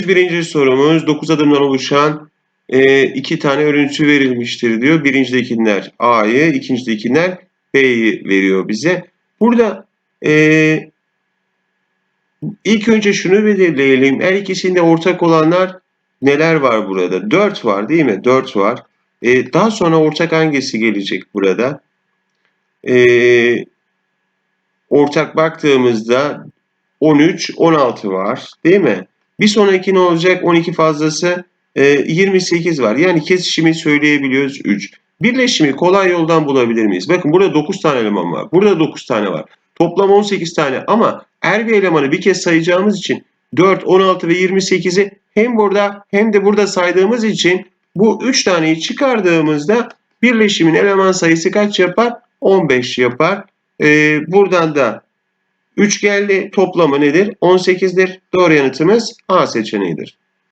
Birinci sorumuz 9 adımdan oluşan e, iki tane örüntü verilmiştir diyor. Birinci A'yı, ikinci B'yi veriyor bize. Burada e, ilk önce şunu belirleyelim. Her ikisinde ortak olanlar neler var burada? 4 var değil mi? 4 var. E, daha sonra ortak hangisi gelecek burada? E, ortak baktığımızda 13, 16 var değil mi? Bir sonraki ne olacak? 12 fazlası e, 28 var. Yani kesişimi söyleyebiliyoruz 3. Birleşimi kolay yoldan bulabilir miyiz? Bakın burada 9 tane eleman var. Burada 9 tane var. Toplam 18 tane ama her bir elemanı bir kez sayacağımız için 4, 16 ve 28'i hem burada hem de burada saydığımız için bu 3 taneyi çıkardığımızda birleşimin eleman sayısı kaç yapar? 15 yapar. Ee, buradan da 3 geldi. Toplamı nedir? 18'dir. Doğru yanıtımız A seçeneğidir.